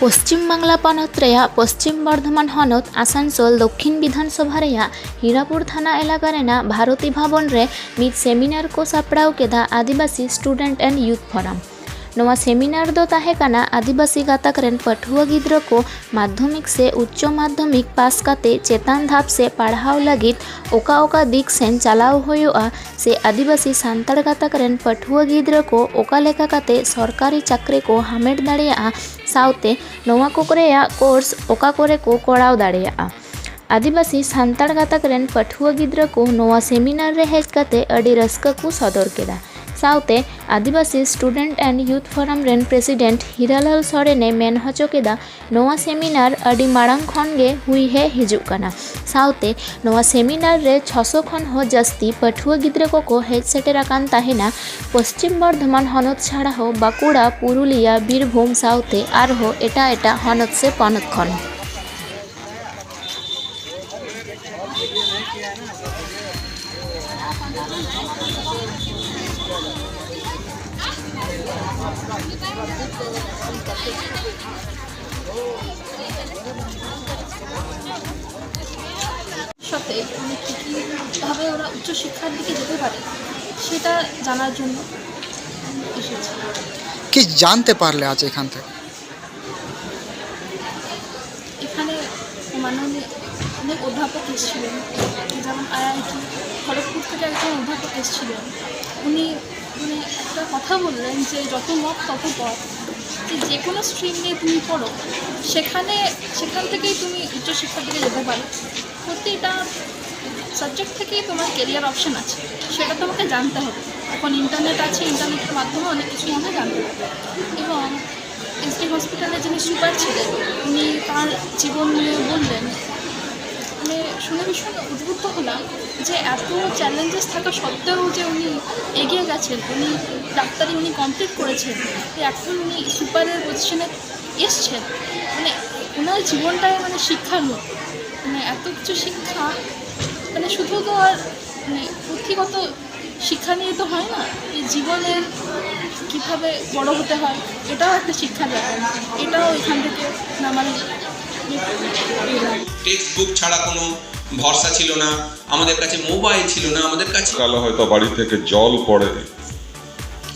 ᱯᱚᱥᱪᱤᱢ ᱵᱟᱝᱞᱟ ᱯᱚᱱᱚᱛ ᱨᱮᱭᱟᱜ ᱯᱚᱥᱪᱤᱢ ᱵᱚᱨᱫᱷᱚᱢᱟᱱ ᱦᱚᱱᱚᱛ ᱟᱥᱟᱱᱥᱳᱞ ᱫᱚᱠᱠᱷᱤᱱ ᱵᱤᱫᱷᱟᱱᱥᱚᱵᱷᱟ ᱨᱮᱭᱟᱜ ᱦᱤᱨᱟᱯᱩᱨ ᱛᱷᱟᱱᱟ ᱮᱞᱟᱠᱟ ᱨᱮᱱᱟᱜ ᱵᱷᱟᱨᱚᱛᱤ ᱵᱷᱚᱵᱚᱱ ᱨᱮ ᱢᱤᱫ ᱥᱮᱢᱤᱱᱟᱨ ᱠᱚ ᱥᱟᱯᱲᱟᱣ ᱠᱮᱫᱟ Adivasi student and youth forum ᱱᱚᱣᱟ ᱥᱮᱢᱤᱱᱟᱨ ᱫᱚ ᱛᱟᱦᱮᱸ ᱠᱟᱱᱟ ᱟᱹᱫᱤᱵᱟᱹᱥᱤ ᱜᱟᱛᱟᱠ ᱨᱮᱱ ᱯᱟᱹᱴᱷᱩᱣᱟᱹ ᱜᱤᱫᱽᱨᱟᱹ ᱠᱚ ᱢᱟᱫᱽᱫᱷᱚᱢᱤᱠ ᱥᱮ ᱩᱪᱪᱚ ᱢᱟᱫᱽᱫᱷᱚᱢᱤᱠ ᱯᱟᱥ ᱠᱟᱛᱮ ᱪᱮᱛᱟᱱ ᱫᱷᱟᱯ ᱥᱮ ᱯᱟᱲᱦᱟᱣ ᱞᱟᱹᱜᱤᱫ ᱚᱠᱟ ᱚᱠᱟ ᱫᱤᱠ ᱥᱮᱱ ᱪᱟᱞᱟᱣ ᱦᱩᱭᱩᱜᱼᱟ ᱥᱮ ᱟᱹᱫᱤᱵᱟᱹᱥᱤ ᱥᱟᱱᱛᱟᱲ ᱜᱟᱛᱟᱠ ᱨᱮᱱ ᱯᱟᱹᱴᱷᱩᱣᱟᱹ ᱜᱤᱫᱽᱨᱟᱹ ᱠᱚ ᱚᱠᱟ ᱞᱮᱠᱟ ᱠᱟᱛᱮ ᱥᱚᱨᱠᱟᱨᱤ ᱪᱟᱹᱠᱨᱤ ᱠᱚ ᱦᱟᱢᱮᱴ ᱫᱟᱲᱮᱭᱟᱜᱼᱟ ᱥᱟᱶᱛᱮ ᱱᱚᱣᱟ ᱠᱚ ᱨᱮᱭᱟᱜ ᱠᱳᱨᱥ ᱚᱠᱟ ᱠᱚᱨᱮ ᱠᱚ ᱠᱚᱨᱟᱣ ᱫᱟᱲᱮᱭᱟᱜᱼᱟ ᱟᱹᱫᱤᱵᱟᱹᱥᱤ ᱥᱟᱱᱛᱟᱲ ᱜᱟᱛᱟᱠ ᱨᱮᱱ ᱯᱟᱹᱴᱷᱩᱣᱟᱹ ᱜᱤᱫᱽᱨᱟᱹ ᱠᱚ ᱱᱚᱣᱟ ᱥᱮᱢᱤᱱᱟᱨ ᱨᱮ ᱦᱮᱡ ᱠᱟᱛᱮ ᱟᱹᱰᱤ ᱨᱟᱹᱥᱠᱟᱹ ᱠᱚ ᱥᱚᱫᱚᱨ ᱠᱮᱫᱟ ᱥᱟᱶᱛᱮ ᱟᱹᱫᱤᱵᱟᱹᱥᱤ ᱥᱴᱩᱰᱮᱱᱴ ᱮᱱᱰ ᱤᱭᱩᱛᱷ ᱯᱷᱳᱨᱟᱢ ᱨᱮᱱ ᱯᱨᱮᱥᱤᱰᱮᱱᱴ ᱦᱤᱨᱟᱞᱟᱞ ᱥᱚᱨᱮᱱᱮ ᱢᱮᱱ ᱦᱚᱪᱚ ᱠᱮᱫᱟ ᱱᱚᱣᱟ ᱥᱮᱢᱤᱱᱟᱨ ᱟᱹᱰᱤ ᱢᱟᱲᱟᱝ ᱠᱷᱚᱱ ᱜᱮ ᱦᱩᱭ ᱦᱮᱡ ᱦᱤᱡᱩᱜ ᱠᱟᱱᱟ ᱥᱟᱶᱛᱮ ᱱᱚᱣᱟ ᱥᱮᱢᱤᱱᱟᱨ ᱨᱮ 600 ᱠᱷᱚᱱ ᱦᱚᱸ ᱡᱟᱹᱥᱛᱤ ᱯᱟᱹᱴᱷᱩᱣᱟᱹ ᱜᱤᱫᱽᱨᱟᱹ ᱠᱚᱠᱚ ᱦᱮᱡ ᱥᱮᱴᱮᱨ ᱟᱠᱟᱱ ᱛᱟᱦᱮᱱᱟ ᱯᱚᱥᱪᱤᱢ ᱵᱚᱨᱫᱷᱚᱢᱟᱱ ᱦᱚᱱᱚᱛ ᱪᱷᱟᱲᱟ ᱦᱚᱸ ᱵᱟᱸᱠᱩᱲᱟ ᱯᱩᱨᱩᱞᱤᱭᱟ ᱵᱤᱨᱵᱷᱩᱢ ᱥᱟᱶᱛᱮ ᱟᱨᱦᱚᱸ ᱮᱴᱟᱜ ᱮᱴᱟᱜ ᱦᱚᱱᱚᱛ ᱥᱮ ᱯᱚᱱᱚᱛ ᱠᱷᱚᱱ সাথে মানে কী কীভাবে ওরা উচ্চশিক্ষার দিকে যেতে পারে সেটা জানার জন্য এসেছি। কি জানতে পারলে আজ এখান থেকে? এখানে অনেক অধ্যাপক এসেছিলেন যেমন আইআইটি খড়গপুর থেকে একজন অধ্যাপক এসেছিলেন। উনি কথা বললেন যে যত মত তত পথ। যে যে কোনো স্ট্রিম নিয়ে তুমি পড়ো, সেখানে, সেখান থেকেই তুমি উচ্চশিক্ষার দিকে যেতে পারো। প্রতিটা সাবজেক্ট থেকেই তোমার কেরিয়ার অপশন আছে, সেটা তোমাকে জানতে হবে। এখন ইন্টারনেট আছে ইন্টারনেটের মাধ্যমে অনেক কিছু আমরা জানতে পারব। এবং এসডি হসপিটালে যিনি সুপার ছিলেন, উনি তার জীবন নিয়ে বললেন মানে শুনে ভীষণ উদ্বুদ্ধ হলাম যে এত চ্যালেঞ্জেস থাকা সত্ত্বেও যে উনি এগিয়ে গেছেন, উনি ডাক্তারি উনি কমপ্লিট করেছেন এখন উনি সুপারের পজিশনে এসছেন। মানে ওনার জীবনটাই মানে শিক্ষার মতো মানে এত কিছু শিক্ষা মানে শুধু তো আর মানে পুঁথিগত শিক্ষা নিয়ে তো হয় না, এই জীবনের কীভাবে বড় হতে হয়, এটাও একটা শিক্ষা দেয় এটাও এখান থেকে না পেলাম টেক্সট বুক ছাড়া কোনো ভরসা ছিল না, আমাদের কাছে মোবাইল ছিল না, আমাদের কাছে কালে হয়তো বাড়ি থেকে জল পড়ে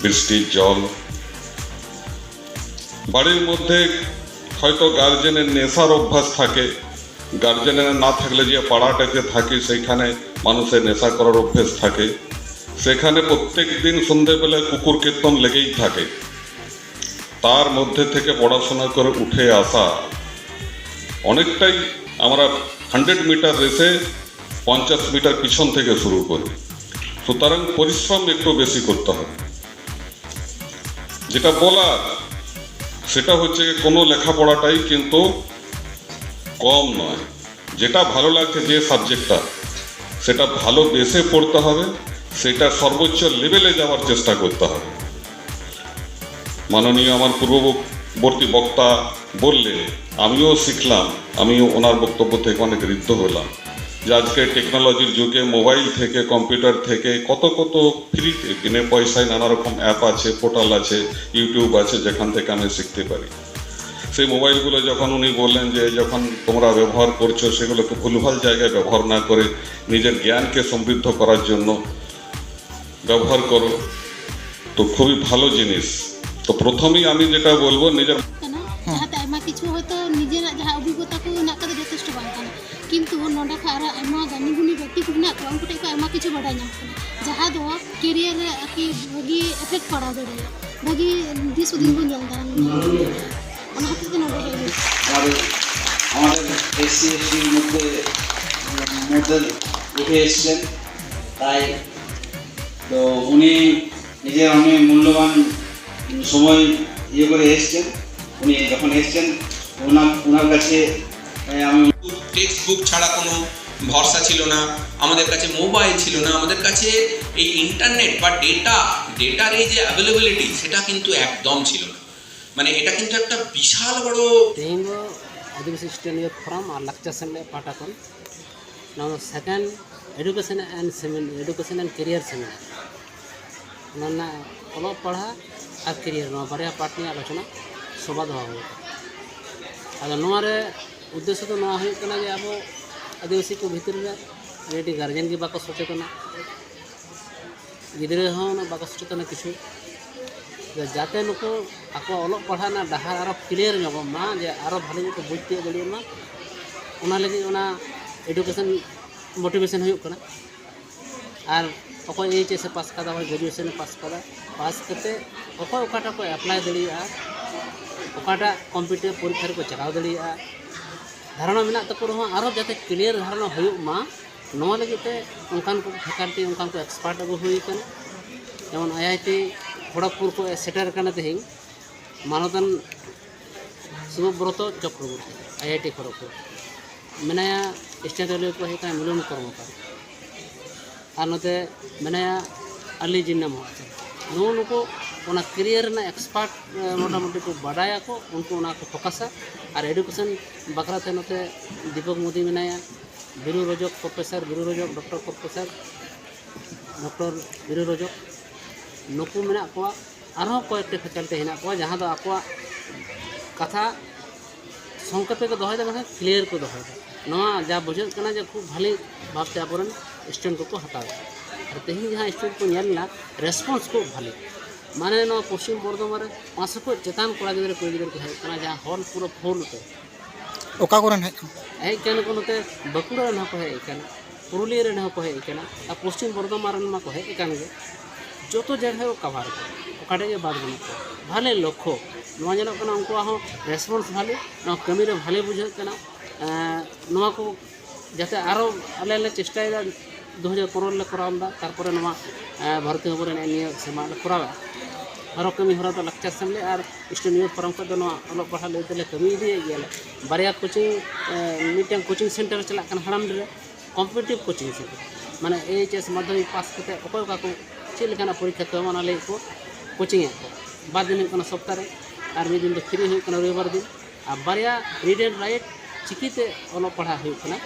বৃষ্টির জল। বাড়ির মধ্যে হয়তো গার্জেনের নেশার অভ্যাস থাকে গার্জেনের না থাকলে যে পাড়াটাতে থাকে, সেইখানে মানুষের নেশা করার অভ্যেস থাকে। সেখানে প্রত্যেক দিন সন্ধেবেলায় কুকুর কীর্তন লেগেই থাকে। তার মধ্যে থেকে পড়াশোনা করে উঠে আসা অনেকটাই আমরা হান্ড্রেড মিটার রেসে পঞ্চাশ মিটার পিছন থেকে শুরু করি। সুতরাং পরিশ্রম একটু বেশি করতে হবে। যেটা বলার, সেটা হচ্ছে কোনো লেখাপড়াটাই কিন্তু কম নয়। যেটা ভালো লাগছে যে সাবজেক্টটা সেটা ভালো বেসে পড়তে হবে, সেটা সর্বোচ্চ লেভেলে যাওয়ার চেষ্টা করতে হবে। মাননীয় আমার পূর্ববর্তী বক্তা বললে আমিও শিখলাম, আমিও ওনার বক্তব্য থেকে অনেক ঋদ্ধ হলাম। যে আজকে টেকনোলজির যুগে মোবাইল থেকে কম্পিউটার থেকে কত কত ফ্রিতে বিনা পয়সায় নানা রকম অ্যাপ আছে পোর্টাল আছে ইউটিউব আছে, যেখান থেকে আমি শিখতে পারি। সেই মোবাইলগুলো যখন উনি বললেন যে, যখন তোমরা ব্যবহার করছ সেগুলোকে ভুলভাল জায়গায় ব্যবহার না করে নিজের জ্ঞানকে সমৃদ্ধ করার জন্য ব্যবহার করো, তো খুবই ভালো জিনিস। তো প্রথমেই আমি যেটা বলবো নিজের ᱠᱟᱱᱟ ᱡᱟᱦᱟᱸᱛᱮ ᱟᱭᱢᱟ ᱠᱤᱪᱷᱩ ᱦᱚᱭᱛᱳ ᱱᱤᱡᱮᱨᱟᱜ ᱡᱟᱦᱟᱸ ᱚᱵᱷᱤᱜᱚᱛᱟ ᱠᱚ ᱢᱮᱱᱟᱜ ᱠᱟᱫᱟ ᱡᱚᱛᱷᱮᱥᱴᱚ ᱵᱟᱝ ᱠᱟᱱᱟ ᱠᱤᱱᱛᱩ ᱱᱚᱰᱮ ᱠᱷᱚᱱ ᱟᱨᱚ ᱟᱭᱢᱟ ᱜᱟᱱᱤ ᱜᱩᱱᱤ ᱵᱮᱠᱛᱤ ᱠᱚ ᱢᱮᱱᱟᱜ ᱠᱚᱣᱟ ᱩᱱᱠᱩ ᱴᱷᱮᱱ ᱠᱷᱚᱱ ᱟᱭᱢᱟ ᱠᱤᱪᱷᱩ ᱵᱟᱰᱟᱭ ᱧᱟᱢᱚᱜ ᱠᱟᱱᱟ ᱡᱟᱦᱟᱸ ᱫᱚ ᱠᱮᱨᱤᱭᱟᱨ ᱨᱮ ᱟᱨᱠᱤ ᱵᱷᱟᱹᱜᱤ ᱮᱯᱷᱮᱠᱴ ᱯᱟᱲᱟᱣ ᱫᱟᱲᱮᱭᱟᱜᱼᱟ ᱵᱷᱟᱹᱜᱤ ᱫᱤᱥ ᱦᱩᱫᱤᱥ ᱵᱚᱱ ᱧᱮᱞ ᱫᱟᱨᱟᱢ ᱫᱟᱲᱮᱭᱟᱜᱼᱟ ᱚᱱᱟ ᱠᱷᱟᱹᱛᱤᱨ ᱛᱮ ᱱᱚᱰᱮ ᱦᱮᱡ ᱦᱩᱭ আমাদের আমাদের এসসি এসটির মধ্যে মধ্যে উঠে এসেছেন তাই তো উনি নিজের অনেক মূল্যবান সময় ইয়ে করে এসছেন। উনি যখন এসছেন ওনার ওনার কাছে আমি টেক্সট বুক ছাড়া কোনো ভরসা ছিল না। আমাদের কাছে মোবাইল ছিল না। আমাদের কাছে এই ইন্টারনেট বা ডেটা ডেটার এই যে অ্যাভেলেবিলিটি সেটা কিন্তু একদম ছিল না। মানে এটা কিন্তু একটা বিশাল বড় আদিবাসী স্ট্যান্ডিং ফোরাম আর লাকচার সেন্টার পাঠাকন নাও second education and seminar education and career seminar ᱚᱱᱟ ᱨᱮᱱᱟᱜ ᱚᱞᱚᱜ ᱯᱟᱲᱦᱟᱜ ᱟᱨ ᱠᱮᱨᱤᱭᱟᱨ ᱱᱚᱣᱟ ᱵᱟᱨᱭᱟ ᱯᱟᱴ ᱱᱤᱭᱮ ᱟᱞᱳᱪᱚᱱᱟ ᱥᱚᱵᱷᱟ ᱫᱚᱦᱚ ᱦᱩᱭ ᱟᱠᱟᱱᱟ ᱟᱫᱚ ᱱᱚᱣᱟ ᱨᱮ ᱩᱫᱽᱫᱮᱥᱥᱚ ᱫᱚ ᱱᱚᱣᱟ ᱦᱩᱭᱩᱜ ᱠᱟᱱᱟ ᱡᱮ ᱟᱵᱚ ᱟᱹᱫᱤᱵᱟᱹᱥᱤ ᱠᱚ ᱵᱷᱤᱛᱨᱤ ᱨᱮ ᱟᱹᱰᱤ ᱜᱟᱨᱡᱮᱱ ᱜᱮ ᱵᱟᱠᱚ ᱥᱚᱪᱮᱛᱚᱱᱟ ᱜᱤᱫᱽᱨᱟᱹ ᱦᱚᱸ ᱵᱟᱠᱚ ᱥᱚᱪᱮᱛᱚᱱᱟ ᱠᱤᱪᱷᱩ যাতে নুকু আকো অলোক পড়া না ডাহার আরও ক্লিয়ার নগম মা যে আরও ভালো করে বুঝতে দাঁড়িয়ে মা ওনা লাগি ওনা এডুকেশন মোটিভেশন হয়ে আর ᱚᱠᱚᱭ ᱮᱭᱤᱪ ᱮᱥ ᱮ ᱯᱟᱥ ᱠᱟᱫᱟ ᱚᱠᱚᱭ ᱜᱨᱮᱡᱩᱭᱮᱥᱚᱱ ᱮ ᱯᱟᱥ ᱠᱟᱫᱟ ᱯᱟᱥ ᱠᱟᱛᱮ ᱚᱠᱚᱭ ᱚᱠᱟᱴᱟᱜ ᱠᱚ ᱮᱯᱞᱟᱭ ᱫᱟᱲᱮᱭᱟᱜᱼᱟ ᱚᱠᱟᱴᱟᱜ ᱠᱚᱢᱯᱤᱴᱤᱴᱤᱵᱽ ᱯᱚᱨᱤᱠᱠᱷᱟ ᱨᱮᱠᱚ ᱪᱟᱞᱟᱣ ᱫᱟᱲᱮᱭᱟᱜᱼᱟ ᱫᱷᱟᱨᱚᱱᱟ ᱢᱮᱱᱟᱜ ᱛᱟᱠᱚ ᱨᱮᱦᱚᱸ ᱟᱨᱚ ᱡᱟᱛᱮ ᱠᱞᱤᱭᱟᱨ ᱫᱷᱟᱨᱚᱱᱟ ᱦᱩᱭᱩᱜ ᱢᱟ ᱱᱚᱣᱟ ᱞᱟᱹᱜᱤᱫ ᱛᱮ ᱚᱱᱠᱟᱱ ᱠᱚ ᱯᱷᱮᱠᱟᱞᱴᱤ ᱚᱱᱠᱟᱱ ᱠᱚ ᱮᱠᱥᱯᱟᱨᱴ ᱟᱹᱜᱩ ᱦᱩᱭ ᱟᱠᱟᱱᱟ ᱡᱮᱢᱚᱱ ᱟᱭ ᱟᱭ ᱴᱤ ᱠᱷᱚᱲᱚᱜᱽᱯᱩᱨ ᱠᱚ ᱥᱮᱴᱮᱨ ᱟᱠᱟᱱᱟ ᱛᱮᱦᱮᱧ মানদান শিবব্রত চক্রবর্তী আইআইটি খড়গপুর মেনায়া স্টেট রেলওয়ে মিলন কর্মকার अली जिन्ह महते नो करियर एक्सपार्ट मोटामुटी को बड़ा को उनको फोकसा और एडुकेशन बखरा ना दीपक मोदी मे बिरू रजक प्रफेसर बु रजक डॉक्टर प्रफेसर डॉक्टर बु रज नुक मे और कैकटी फैकाल्टी हे जहाँ आप कथा संकेत को दहेदा क्लियर को दहेदा ना जहाँ बुझे खूब भले भावते अब ᱥᱴᱩᱰᱮᱱᱴ ᱠᱚᱠᱚ ᱦᱟᱛᱟᱣᱮᱫᱟ ᱟᱨ ᱛᱮᱦᱮᱧ ᱡᱟᱦᱟᱸ ᱥᱴᱩᱰᱮᱱᱴ ᱠᱚ ᱧᱮᱞ ᱮᱱᱟ ᱨᱮᱥᱯᱚᱱᱥ ᱠᱚ ᱵᱷᱟᱞᱮ ᱢᱟᱱᱮ ᱱᱚᱣᱟ ᱯᱚᱥᱪᱤᱢ ᱵᱚᱨᱫᱷᱚᱢᱟᱱ ᱨᱮ ᱯᱟᱸᱪᱥᱚ ᱠᱷᱚᱱ ᱪᱮᱛᱟᱱ ᱠᱚᱲᱟ ᱜᱤᱫᱽᱨᱟᱹ ᱠᱩᱲᱤ ᱜᱤᱫᱽᱨᱟᱹ ᱠᱚ ᱦᱮᱡ ᱠᱟᱱᱟ ᱡᱟᱦᱟᱸ ᱦᱚᱞ ᱯᱩᱨᱟᱹ ᱯᱷᱩᱞ ᱛᱮ ᱚᱠᱟ ᱠᱚᱨᱮᱱ ᱦᱮᱡ ᱦᱮᱡ ᱠᱟᱱᱟ ᱠᱚ ᱱᱚᱛᱮ ᱵᱟᱸᱠᱩᱲᱟ ᱨᱮᱱ ᱦᱚᱸᱠᱚ ᱦᱮᱡ ᱠᱟᱱᱟ ᱯᱩᱨᱩᱞᱤᱭᱟᱹ ᱨᱮᱱ ᱦᱚᱸᱠᱚ ᱦᱮᱡ ᱠᱟᱱᱟ ᱟᱨ ᱯᱚᱥᱪᱤᱢ ᱵᱚᱨᱫᱷᱚᱢᱟᱱ ᱨᱮᱱ ᱢᱟᱠᱚ ᱦᱮᱡ ᱟᱠᱟᱱ ᱜᱮ ᱡᱚᱛᱚ ᱡᱟᱭᱜᱟ ᱠᱚ ᱠᱟᱵᱷᱟᱨ ᱠᱚ ᱚᱠᱟᱴᱷᱮᱡ ᱜᱮ ᱵᱟᱫ ᱵᱟᱹᱱᱩᱜ ᱠᱚᱣᱟ ᱵᱷᱟᱞᱮ ᱞᱚᱠᱠᱷᱚ ᱱᱚᱣᱟ ᱧᱮᱞᱚᱜ ᱠᱟᱱᱟ ᱩᱱᱠᱩᱣᱟᱜ ᱦᱚᱸ ᱨᱮᱥᱯᱚᱱᱥ ᱵᱷᱟᱞᱮ ᱱᱚᱣᱟ ᱠᱟᱹᱢᱤᱨᱮ ᱵᱷᱟᱞᱮ ᱵᱩᱡᱷᱟᱹᱜ ᱠᱟᱱᱟ ᱱᱚᱣᱟ ᱠᱚ ᱡᱟᱛᱮ আরও আলে আলে চেষ্টাᱭᱮᱫᱟ ᱫᱩᱦᱟᱡᱟᱨ ᱯᱚᱱᱮᱨᱚ ᱨᱮᱞᱮ ᱠᱚᱨᱟᱣ ᱞᱮᱫᱟ ᱛᱟᱨᱯᱚᱨᱮ ᱱᱚᱣᱟ ᱵᱷᱟᱨᱚᱛᱤᱭᱚ ᱦᱚᱵᱚ ᱨᱮᱱᱟᱜ ᱱᱤᱭᱟᱹ ᱥᱮᱢᱟ ᱞᱮ ᱠᱚᱨᱟᱣᱟ ᱟᱨᱦᱚᱸ ᱠᱟᱹᱢᱤ ᱦᱚᱨᱟ ᱫᱚ ᱞᱟᱠᱪᱟᱨ ᱥᱮᱢᱞᱮ ᱟᱨ ᱥᱴᱮᱰᱤᱭᱟᱢ ᱯᱷᱚᱨᱚᱢ ᱠᱷᱚᱡ ᱫᱚ ᱱᱚᱣᱟ ᱚᱞᱚᱜ ᱯᱟᱲᱦᱟᱜ ᱞᱟᱹᱜᱤᱫ ᱛᱮᱞᱮ ᱠᱟᱹᱢᱤ ᱤᱫᱤᱭᱮᱫ ᱜᱮᱭᱟᱞᱮ ᱵᱟᱨᱭᱟ ᱠᱳᱪᱤᱝ ᱢᱤᱫᱴᱟᱝ ᱠᱳᱪᱤᱝ ᱥᱮᱱᱴᱟᱨ ᱪᱟᱞᱟᱜ ᱠᱟᱱᱟ ᱦᱟᱲᱟᱢᱰᱤ ᱨᱮ ᱠᱚᱢᱯᱤᱴᱤᱴᱤᱵᱽ ᱠᱳᱪᱤᱝ ᱥᱮᱱᱴᱟᱨ ᱢᱟᱱᱮ ᱮᱭᱤᱪ এস মাধ্যমিক পাস কাᱛᱮ ᱚᱠᱚᱭ ᱚᱠᱟ ᱠᱚ ᱪᱮᱫ ᱞᱮᱠᱟᱱᱟᱜ ᱯᱚᱨᱤᱠᱠᱷᱟ ᱠᱚ ᱮᱢᱟ ᱚᱱᱟ ᱞᱟᱹᱜᱤᱫ ᱠᱚ ᱠᱳᱪᱤᱝ ᱮᱫ ᱠᱚᱣᱟ ᱵᱟᱨ ᱫᱤᱱ ᱦᱩᱭᱩᱜ ᱠᱟᱱᱟ ᱥᱚᱯᱛᱟᱦᱚ ᱨᱮ ᱟᱨ ᱢᱤᱫ ᱫᱤᱱ ᱫᱚ ᱯᱷᱨᱤ ᱦᱩᱭᱩᱜ ᱠᱟᱱᱟ ᱨᱚᱵᱤᱵᱟᱨ ᱫᱤᱱ ᱟᱨ ᱵᱟᱨᱭᱟ ᱨᱤᱰ ᱮᱱᱰ ᱨᱟᱭᱤᱴ ᱪᱤᱠᱤᱛᱮ ᱚᱞᱚᱜ ᱯᱟᱲᱦᱟᱜ ᱦᱩᱭᱩᱜ ᱠᱟᱱᱟ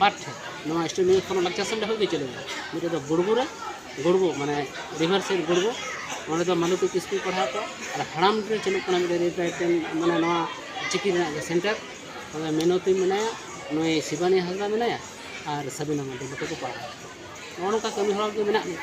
ᱵᱟᱨ ᱴᱷᱮᱱ ᱱᱚᱣᱟ ᱥᱴᱤᱢᱤᱝ ᱠᱷᱚᱱ ᱞᱟᱠᱪᱟᱥᱟᱱ ᱨᱮᱦᱚᱸ ᱜᱮ ᱪᱟᱹᱞᱩᱜᱼᱟ ᱢᱤᱫᱴᱮᱡ ᱫᱚ ᱜᱩᱲᱜᱩ ᱨᱮ ᱜᱩᱲᱜᱩ ᱢᱟᱱᱮ ᱨᱤᱵᱷᱟᱨ ᱥᱮᱫ ᱜᱩᱲᱜᱩ ᱚᱸᱰᱮ ᱫᱚ ᱢᱟᱞᱩᱠᱤ ᱠᱤᱥᱠᱩ ᱯᱟᱲᱦᱟᱣ ᱠᱚ ᱟᱨ ᱦᱟᱲᱟᱢ ᱨᱮ ᱪᱟᱹᱞᱩᱜ ᱠᱟᱱᱟ ᱢᱤᱫᱴᱮᱱ ᱢᱟᱱᱮ ᱱᱚᱣᱟ ᱪᱤᱠᱤ ᱨᱮᱱᱟᱜ ᱜᱮ ᱥᱮᱱᱴᱟᱨ ᱚᱸᱰᱮ ᱢᱮᱱᱚᱛᱤ ᱢᱮᱱᱟᱭᱟ ᱱᱩᱭ ᱥᱤᱵᱟᱱᱤ ᱦᱟᱸᱥᱫᱟ ᱢᱮᱱᱟᱭᱟ ᱟᱨ ᱥᱟᱵᱤᱱᱟ ᱢᱟᱱᱰᱤ ᱱᱩᱠᱩ ᱠᱚ ᱯᱟᱲᱦᱟᱣ ᱱᱚᱜᱼᱚ ᱱᱚᱝᱠᱟ ᱠᱟᱹᱢᱤ ᱦᱚᱨᱟ ᱜᱮ ᱢᱮᱱᱟᱜ ᱞᱮᱭᱟ